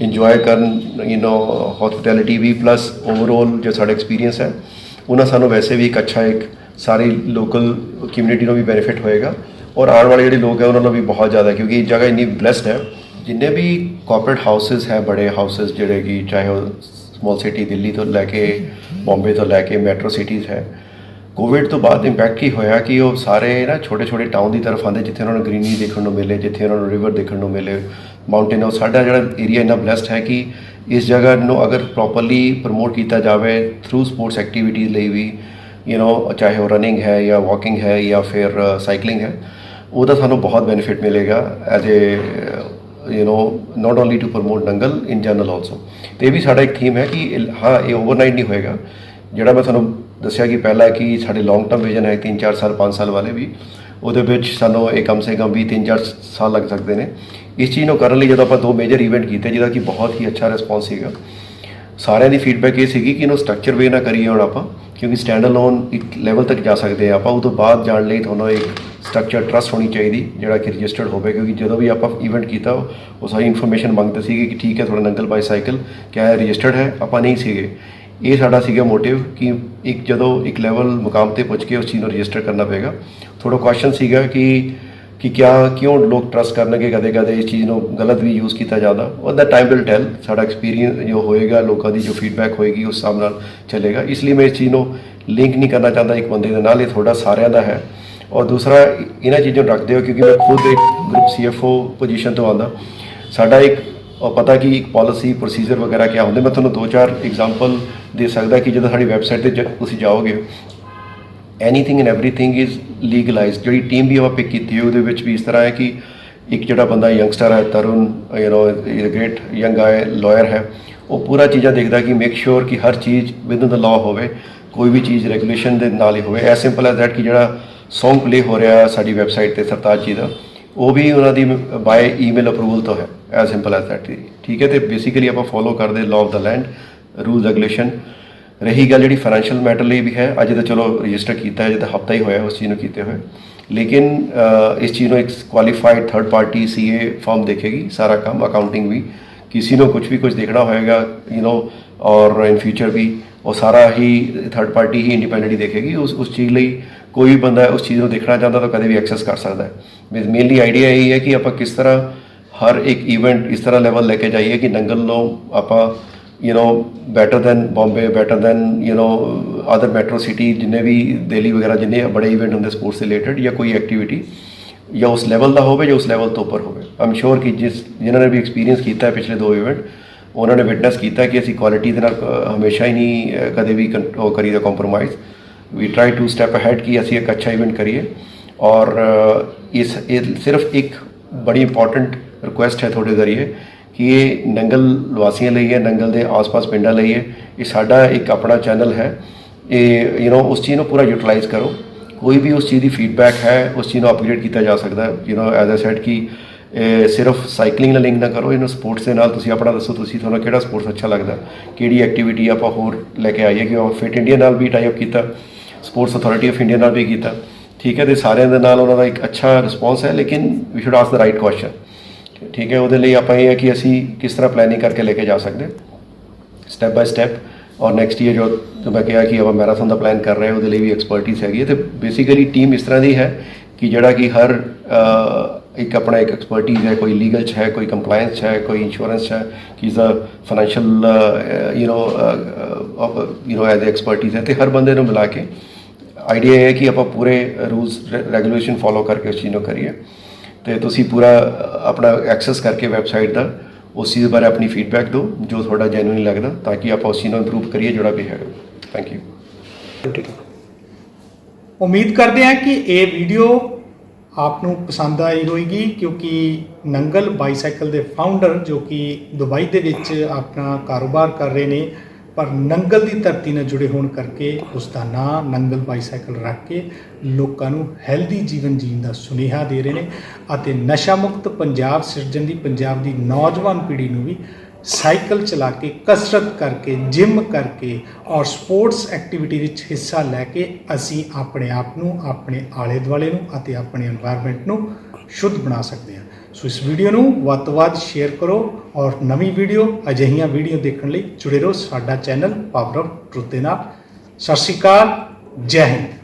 ਇੰਜੋਏ ਕਰਨ ਯੂ نو ਹਸਪਿਟੈਲਿਟੀ ਵੀ ਪਲੱਸ ਓਵਰਆਲ ਜੋ ਸਾਡਾ ਐਕਸਪੀਰੀਅੰਸ ਹੈ ਉਹਨਾਂ ਸਾਨੂੰ ਵੈਸੇ ਵੀ ਇੱਕ ਅੱਛਾ ਇੱਕ ਸਾਰੀ ਲੋਕਲ ਕਮਿਊਨਿਟੀ ਨੂੰ ਵੀ ਬੈਨੀਫਿਟ ਹੋਏਗਾ ਔਰ ਆਉਣ ਵਾਲੇ ਜਿਹੜੇ ਲੋਕ ਹੈ, ਉਹਨਾਂ ਨੂੰ ਵੀ ਬਹੁਤ ਜ਼ਿਆਦਾ, ਕਿਉਂਕਿ ਇਹ ਜਗ੍ਹਾ ਇੰਨੀ ਬlesed ਹੈ। ਜਿੰਨੇ ਵੀ ਕਾਰਪੋਰੇਟ ਹਾਊਸਸ ਹੈ, ਬੜੇ ਹਾਊਸਸ ਜਿਹੜੇ ਕਿ ਚਾਹੇ ਉਹ ਸਮਾਲ ਸਿਟੀ ਦਿੱਲੀ ਤੋਂ ਲੈ ਕੇ ਬੰਬੇ ਤੋਂ ਲੈ ਕੇ ਮੈਟਰੋ ਸਿਟੀਜ਼ ਹੈ। ਕੋਵਿਡ ਤੋਂ ਬਾਅਦ ਇੰਪੈਕਟ ਕੀ ਹੋਇਆ ਕਿ ਉਹ ਸਾਰੇ ਨਾ ਛੋਟੇ ਛੋਟੇ ਟਾਊਨ ਦੀ ਤਰਫ ਆਉਂਦੇ, ਜਿੱਥੇ ਉਹਨਾਂ ਨੂੰ ਗ੍ਰੀਨਰੀ ਦੇਖਣ ਨੂੰ ਮਿਲੇ, ਜਿੱਥੇ ਉਹਨਾਂ ਨੂੰ ਰਿਵਰ ਦੇਖਣ ਨੂੰ ਮਿਲੇ ਮਾਊਂਟੇਨ ਉਹ ਸਾਡਾ ਜਿਹੜਾ ਏਰੀਆ ਇੰਨਾ ਬਲੈਸਡ ਹੈ ਕਿ ਇਸ ਜਗ੍ਹਾ ਨੂੰ ਅਗਰ ਪ੍ਰੋਪਰਲੀ ਪ੍ਰਮੋਟ ਕੀਤਾ ਜਾਵੇ ਥਰੂ ਸਪੋਰਟਸ ਐਕਟੀਵਿਟੀਜ਼ ਲਈ ਵੀ ਯੂ نو ਚਾਹੇ ਉਹ ਰਨਿੰਗ ਹੈ ਜਾਂ ਵਾਕਿੰਗ ਹੈ ਜਾਂ ਫਿਰ ਸਾਈਕਲਿੰਗ ਹੈ। ਉਹਦਾ ਸਾਨੂੰ ਬਹੁਤ ਬੈਨੀਫਿਟ ਮਿਲੇਗਾ as a you know not only to promote Nangal in general also ਤੇ ਇਹ ਵੀ ਸਾਡਾ ਇੱਕ ਥੀਮ ਹੈ ਕਿ ਹਾਂ, ਇਹ ਓਵਰਨਾਈਟ ਨਹੀਂ ਹੋਏਗਾ। ਜਿਹੜਾ ਮੈਂ ਤੁਹਾਨੂੰ ਦੱਸਿਆ ਕਿ ਪਹਿਲਾਂ ਕਿ ਸਾਡੇ ਲੌਂਗ ਟਰਮ ਵਿਜ਼ਨ ਹੈ 3-4 ਸਾਲ 5 ਸਾਲ ਵਾਲੇ ਵੀ, ਉਹਦੇ ਵਿੱਚ ਸਾਨੂੰ ਇਹ ਕਮ ਸੇ ਕਮ ਵੀ 3-4 ਸਾਲ ਲੱਗ ਸਕਦੇ ਨੇ। ਇਸ ਚੀਜ਼ ਨੂੰ ਕਰਨ ਲਈ ਜਦੋਂ ਆਪਾਂ ਦੋ ਮੇਜਰ ਇਵੈਂਟ ਕੀਤੇ, ਜਿਹਦਾ ਕਿ ਬਹੁਤ ਹੀ ਅੱਛਾ ਰਿਸਪੌਂਸ ਸੀਗਾ। ਸਾਰਿਆਂ ਦੀ ਫੀਡਬੈਕ ਇਹ ਸੀਗੀ ਕਿ ਇਹਨੂੰ ਸਟਰਕਚਰ ਵੇ ਨਾ ਕਰੀਏ ਹੁਣ ਆਪਾਂ, ਕਿਉਂਕਿ ਸਟੈਂਡ ਅਲੋਨ ਇੱਕ ਲੈਵਲ ਤੱਕ ਜਾ ਸਕਦੇ ਆ ਆਪਾਂ, ਉਹ ਤੋਂ ਬਾਅਦ ਜਾਣ ਲਈ ਤੁਹਾਨੂੰ ਇੱਕ ਸਟਰਕਚਰ ਟਰਸਟ ਹੋਣੀ ਚਾਹੀਦੀ, ਜਿਹੜਾ ਕਿ ਰਜਿਸਟਰਡ ਹੋਵੇ, ਕਿਉਂਕਿ ਜਦੋਂ ਵੀ ਆਪਾਂ ਇਵੈਂਟ ਕੀਤਾ, ਉਹ ਸਾਰੀ ਇਨਫੋਰਮੇਸ਼ਨ ਮੰਗਦੇ ਸੀਗੇ ਕਿ ਠੀਕ ਹੈ, ਤੁਹਾਡਾ ਨੰਗਲ ਬਾਈਸਾਈਕਲ ਕਿਆ ਹੈ ਰਜਿਸਟਰਡ ਹੈ, ਆਪਾਂ ਨਹੀਂ ਸੀਗੇ। ਇਹ ਸਾਡਾ ਸੀਗਾ ਮੋਟਿਵ ਕਿ ਇੱਕ ਜਦੋਂ ਇੱਕ ਲੈਵਲ ਮੁਕਾਮ ਤੇ ਪਹੁੰਚ ਕੇ ਉਸ ਚੀਜ਼ ਨੂੰ ਰਜਿਸਟਰ ਕਰਨਾ ਪਏਗਾ। ਥੋੜਾ ਕੁਐਸਚਨ ਸੀਗਾ ਕਿ ਕਿ ਕਿਆ, ਕਿਉਂ ਲੋਕ ਟਰਸਟ ਕਰਨਗੇ ਕਦੇ ਕਦੇ ਇਸ ਚੀਜ਼ ਨੂੰ ਗਲਤ ਵੀ ਯੂਜ਼ ਕੀਤਾ ਜਾਂਦਾ ਉਹਦਾ ਟਾਈਮ ਵਿਲ ਟੈਲ ਸਾਡਾ ਐਕਸਪੀਰੀਅੰਸ ਜੋ ਹੋਏਗਾ, ਲੋਕਾਂ ਦੀ ਜੋ ਫੀਡਬੈਕ ਹੋਏਗੀ, ਉਸ ਹਿਸਾਬ ਨਾਲ ਚੱਲੇਗਾ। ਇਸ ਲਈ ਮੈਂ ਇਸ ਚੀਜ਼ ਨੂੰ ਲਿੰਕ ਨਹੀਂ ਕਰਨਾ ਚਾਹੁੰਦਾ ਇੱਕ ਬੰਦੇ ਦੇ ਨਾਲ, ਇਹ ਥੋੜਾ ਸਾਰਿਆਂ ਦਾ ਹੈ। ਔਰ ਦੂਸਰਾ, ਇਹਨਾਂ ਚੀਜ਼ਾਂ ਨੂੰ ਰੱਖਦੇ ਹੋ ਕਿਉਂਕਿ ਮੈਂ ਖੁਦ ਇੱਕ ਗਰੁੱਪ ਸੀਐਫਓ ਪੋਜੀਸ਼ਨ ਤੋਂ ਆਉਂਦਾ। ਸਾਡਾ ਇੱਕ ਉਹ ਪਤਾ ਕਿ, ਇੱਕ ਪਾਲਿਸੀ ਪ੍ਰੋਸੀਜਰ ਵਗੈਰਾ ਕਿਆ ਹੁੰਦੇ, ਮੈਂ ਤੁਹਾਨੂੰ ਦੋ ਚਾਰ ਐਗਜ਼ਾਮਪਲ ਦੇ ਸਕਦਾ ਕਿ ਜਦੋਂ ਸਾਡੀ ਵੈਬਸਾਈਟ ਤੇ ਜ- ਤੁਸੀਂ ਜਾਓਗੇ। Anything and everything is legalized ਜਿਹੜੀ ਟੀਮ ਵੀ ਆਪਾਂ ਪਿਕ ਕੀਤੀ ਹੈ ਉਹਦੇ ਵਿੱਚ ਵੀ ਇਸ ਤਰ੍ਹਾਂ ਹੈ ਕਿ ਇੱਕ ਜਿਹੜਾ ਬੰਦਾ ਯੰਗਸਟਰ ਹੈ, Tarun you know is a great young guy lawyer ਹੈ, ਉਹ ਪੂਰਾ ਚੀਜ਼ਾਂ ਦੇਖਦਾ ਕਿ ਮੇਕ ਸ਼ੋਰ ਕਿ ਹਰ ਚੀਜ਼ ਵਿਦਨ ਦਾ ਲਾਅ ਹੋਵੇ, ਕੋਈ ਵੀ ਚੀਜ਼ ਰੈਗੂਲੇਸ਼ਨ ਦੇ ਨਾਲ ਹੀ ਹੋਵੇ ਐਸ ਸਿੰਪਲ ਐਜ਼ ਦੈਟ ਕਿ ਜਿਹੜਾ Song ਪਲੇ ਹੋ ਰਿਹਾ ਸਾਡੀ ਵੈਬਸਾਈਟ ਤੇ ਸਰਤਾਜ ਜੀ ਦਾ। ਉਹ ਵੀ ਉਹਨਾਂ ਦੀ ਬਾਏ ਈਮੇਲ ਅਪਰੂਵਲ ਤੋਂ ਹੈ ਐਸ ਸਿੰਪਲ ਐਜ਼ ਦੈਟ ਠੀਕ ਹੈ, ਤੇ ਬੇਸਿਕਲੀ ਆਪਾਂ ਫੋਲੋ ਕਰਦੇ law of the land rule regulation ਰਹੀ ਗੱਲ ਜਿਹੜੀ ਫਾਈਨੈਂਸ਼ੀਅਲ ਮੈਟਰ ਲਈ ਵੀ ਹੈ, ਅੱਜ ਤਾਂ ਚਲੋ ਰਜਿਸਟਰ ਕੀਤਾ ਹੈ, ਅਜੇ ਤਾਂ ਹਫਤਾ ਹੀ ਹੋਇਆ ਉਸ ਚੀਜ਼ ਨੂੰ ਕੀਤੇ ਹੋਏ। ਲੇਕਿਨ ਇਸ ਚੀਜ਼ ਨੂੰ ਇੱਕ qualified third party CA firm ਦੇਖੇਗੀ, ਸਾਰਾ ਕੰਮ ਅਕਾਊਂਟਿੰਗ ਵੀ। ਕਿਸੇ ਨੂੰ ਕੁਝ ਵੀ ਕੁਝ ਦੇਖਣਾ ਹੋਏਗਾ ਯੂ نو ਔਰ ਇਨ ਫਿਊਚਰ ਵੀ, ਉਹ ਸਾਰਾ ਹੀ ਥਰਡ ਪਾਰਟੀ ਹੀ ਇੰਡੀਪੈਂਡੈਂਟਲੀ ਦੇਖੇਗੀ। ਉਸ ਉਸ ਚੀਜ਼ ਲਈ ਕੋਈ ਵੀ ਬੰਦਾ ਉਸ ਚੀਜ਼ ਨੂੰ ਦੇਖਣਾ ਚਾਹੁੰਦਾ ਤਾਂ ਕਦੇ ਵੀ ਐਕਸੈਸ ਕਰ ਸਕਦਾ ਹੈ ਮੇਨਲੀ ਆਈਡੀਆ ਇਹ ਹੈ ਕਿ ਆਪਾਂ ਕਿਸ ਤਰ੍ਹਾਂ ਹਰ ਇੱਕ ਇਵੈਂਟ ਇਸ ਤਰ੍ਹਾਂ ਲੈਵਲ ਲੈ ਕੇ ਜਾਈਏ ਕਿ ਨੰਗਲ ਨੂੰ ਆਪਾਂ you know better than Bombay better than you know other metro city ਜਿੰਨੇ ਵੀ ਦਿੱਲੀ ਵਗੈਰਾ ਜਿੰਨੇ ਬੜੇ ਇਵੈਂਟ ਹੁੰਦੇ ਸਪੋਰਟਸ ਰਿਲੇਟਡ ਜਾਂ ਕੋਈ ਐਕਟੀਵਿਟੀ ਜਾਂ ਉਸ ਲੈਵਲ ਦਾ ਹੋਵੇ ਜਾਂ ਉਸ ਲੈਵਲ ਤੋਂ ਉੱਪਰ ਹੋਵੇ ਆਮ ਸ਼ੋਰ ਕਿ ਜਿਸ ਜਿਨ੍ਹਾਂ ਨੇ ਵੀ ਐਕਸਪੀਰੀਅੰਸ ਕੀਤਾ ਹੈ ਪਿਛਲੇ ਦੋ ਇਵੈਂਟ ਉਹਨਾਂ ਨੇ ਵਿਟਨੈਸ ਕੀਤਾ ਕਿ ਅਸੀਂ ਕੁਆਲਿਟੀ ਦੇ ਨਾਲ ਅ, ਹਮੇਸ਼ਾ ਹੀ ਨਹੀਂ ਅ, ਕਦੇ ਵੀ ਕੰ- ਉਹ ਕਰੀਦਾ compromise we try to step ahead ਕਿ ਅਸੀਂ ਇੱਕ ਅੱਛਾ ਇਵੈਂਟ ਕਰੀਏ ਔਰ ਅ, ਇਸ ਇਹ ਸਿਰਫ ਇੱਕ ਬੜੀ ਇੰਪੋਰਟੈਂਟ ਰਿਕੁਐਸਟ ਹੈ ਤੁਹਾਡੇ ਜ਼ਰੀਏ ਕਿ ਇਹ ਨੰਗਲ ਵਾਸੀਆਂ ਲਈ ਹੈ ਨੰਗਲ ਦੇ ਆਸ-ਪਾਸ ਪਿੰਡਾਂ ਲਈ ਹੈ ਇਹ ਸਾਡਾ ਇੱਕ ਆਪਣਾ ਚੈਨਲ ਹੈ ਇਹ ਯੂ نو ਉਸ ਚੀਜ਼ ਨੂੰ ਪੂਰਾ ਯੂਟਿਲਾਈਜ਼ ਕਰੋ ਕੋਈ ਵੀ ਉਸ ਚੀਜ਼ ਦੀ ਫੀਡਬੈਕ ਹੈ ਉਸ ਚੀਜ਼ ਨੂੰ ਅਪਗ੍ਰੇਡ ਕੀਤਾ ਜਾ ਸਕਦਾ ਹੈ you know as a said ਕਿ ਇਹ ਸਿਰਫ ਸਾਈਕਲਿੰਗ ਨਾਲ ਲਿੰਕ ਨਾ ਕਰੋ ਇਹਨੂੰ ਸਪੋਰਟਸ ਦੇ ਨਾਲ ਤੁਸੀਂ ਆਪਣਾ ਦੱਸੋ ਤੁਸੀਂ ਤੁਹਾਨੂੰ ਕਿਹੜਾ ਸਪੋਰਟਸ ਅੱਛਾ ਲੱਗਦਾ ਕਿਹੜੀ ਐਕਟੀਵਿਟੀ ਆਪਾਂ ਹੋਰ ਲੈ ਕੇ ਆਈਏ ਕਿ ਉਹ ਫਿਟ ਇੰਡੀਆ ਨਾਲ ਵੀ ਟਾਈ ਅਪ ਕੀਤਾ ਸਪੋਰਟਸ ਅਥਾਰਟੀ ਆਫ ਇੰਡੀਆ ਨਾਲ ਵੀ ਕੀਤਾ। ਠੀਕ ਹੈ, ਤੇ ਸਾਰਿਆਂ ਦੇ ਨਾਲ ਉਹਨਾਂ ਦਾ ਇੱਕ ਅੱਛਾ ਰਿਸਪੌਂਸ ਹੈ, ਲੇਕਿਨ we should ask the right question ਠੀਕ ਹੈ, ਉਹਦੇ ਲਈ ਆਪਾਂ ਇਹ ਹੈ ਕਿ ਅਸੀਂ ਕਿਸ ਤਰ੍ਹਾਂ ਪਲੈਨਿੰਗ ਕਰਕੇ ਲੈ ਕੇ ਜਾ ਸਕਦੇ ਹਾਂ। ਸਟੈਪ ਬਾਈ ਸਟੈਪ ਔਰ ਨੈਕਸਟ ਈਅਰ ਜੋ ਜੋ ਮੈਂ ਕਿਹਾ ਕਿ ਆਪਾਂ ਮੈਰਾਥਨ ਦਾ ਪਲਾਨ ਕਰ ਰਹੇ ਹਾਂ, ਉਹਦੇ ਲਈ ਵੀ ਐਕਸਪਰਟਿਸ ਹੈਗੀ ਹੈ। ਤੇ ਬੇਸਿਕਲੀ ਟੀਮ ਇਸ ਤਰ੍ਹਾਂ ਦੀ ਹੈ ਕਿ ਜਿਹੜਾ ਕਿ ਹਰ ਇੱਕ ਆਪਣਾ ਇੱਕ ਐਕਸਪਰਟਿਸ ਹੈ ਕੋਈ ਲੀਗਲ ਚ ਹੈ ਕੋਈ ਕੰਪਲਾਈਂਸ ਚ ਹੈ ਕੋਈ ਇੰਸ਼ੋਰੈਂਸ ਚ ਹੈ ਕਿ is a financial you know you know as expertise ਹੈ ਤੇ ਹਰ ਬੰਦੇ ਨੂੰ ਮਿਲਾ ਕੇ ਆਈਡੀਆ ਇਹ ਹੈ ਕਿ ਆਪਾਂ ਪੂਰੇ ਰੂਲਸ ਰੈਗੂਲੇਸ਼ਨ ਫੋਲੋ ਕਰਕੇ ਉਸ ਚੀਜ਼ ਨੂੰ ਕਰੀਏ ਤੇ ਤੁਸੀਂ ਪੂਰਾ ਅ, ਆਪਣਾ ਐਕਸੈਸ ਕਰਕੇ ਵੈਬਸਾਈਟ ਦਾ ਉਸ ਚੀਜ਼ ਬਾਰੇ ਆਪਣੀ ਫੀਡਬੈਕ ਦਿਓ ਜੋ ਤੁਹਾਡਾ ਜੈਨੂਇਨ ਲੱਗਦਾ ਤਾਂ ਕਿ ਆਪਾਂ ਉਸ ਚੀਜ਼ ਨੂੰ ਇੰਪਰੂਵ ਕਰੀਏ ਜਿਹੜਾ ਵੀ ਹੈਗਾ ਥੈਂਕ ਯੂ ਉਮੀਦ ਕਰਦੇ ਹਾਂ ਕਿ ਇਹ ਵੀਡੀਓ ਆਪ ਨੂੰ ਪਸੰਦ ਆਈ ਹੋਏਗੀ ਕਿਉਂਕਿ ਨੰਗਲ ਬਾਈਸਾਈਕਲ ਦੇ ਫਾਊਂਡਰ ਜੋ ਕਿ ਦੁਬਈ ਦੇ ਵਿੱਚ ਆਪਣਾ ਕਾਰੋਬਾਰ ਕਰ ਰਹੇ ਨੇ ਪਰ ਨੰਗਲ ਦੀ ਧਰਤੀ ਨਾਲ ਜੁੜੇ ਹੋਣ ਕਰਕੇ ਉਸ ਦਾ ਨਾਂ ਨੰਗਲ ਬਾਈਸਾਈਕਲ ਰੱਖ ਕੇ ਲੋਕਾਂ ਨੂੰ ਹੈਲਦੀ ਜੀਵਨ ਜੀਣ ਦਾ ਸੁਨੇਹਾ ਦੇ ਰਹੇ ਨੇ ਅਤੇ ਨਸ਼ਾ ਮੁਕਤ ਪੰਜਾਬ ਸਿਰਜਣ ਦੀ ਪੰਜਾਬ ਦੀ ਨੌਜਵਾਨ ਪੀੜ੍ਹੀ ਨੂੰ ਵੀ ਸਾਈਕਲ ਚਲਾ ਕੇ, ਕਸਰਤ ਕਰਕੇ, ਜਿਮ ਕਰਕੇ ਔਰ ਸਪੋਰਟਸ ਐਕਟੀਵਿਟੀ ਵਿੱਚ ਹਿੱਸਾ ਲੈ ਕੇ ਅਸੀਂ ਆਪਣੇ ਆਪ ਨੂੰ, ਆਪਣੇ ਆਲੇ ਦੁਆਲੇ ਨੂੰ ਅਤੇ ਆਪਣੇ এনवायरमेंट ਨੂੰ ਸ਼ੁੱਧ ਬਣਾ ਸਕਦੇ ਹਾਂ। ਸੋ ਇਸ ਵੀਡੀਓ ਨੂੰ ਵੱਧ ਤੋਂ ਵੱਧ ਸ਼ੇਅਰ ਕਰੋ ਔਰ ਨਵੀਂ ਵੀਡੀਓ ਅਜਿਹੀਆਂ ਵੀਡੀਓ ਦੇਖਣ ਲਈ ਜੁੜੇ ਰਹੋ ਸਾਡਾ ਚੈਨਲ ਪਾਵਰ ਆਫ ਟਰੂਥ ਦੇ ਨਾਲ। ਸਤਿ ਸ਼੍ਰੀ ਅਕਾਲ, ਜੈ ਹਿੰਦ।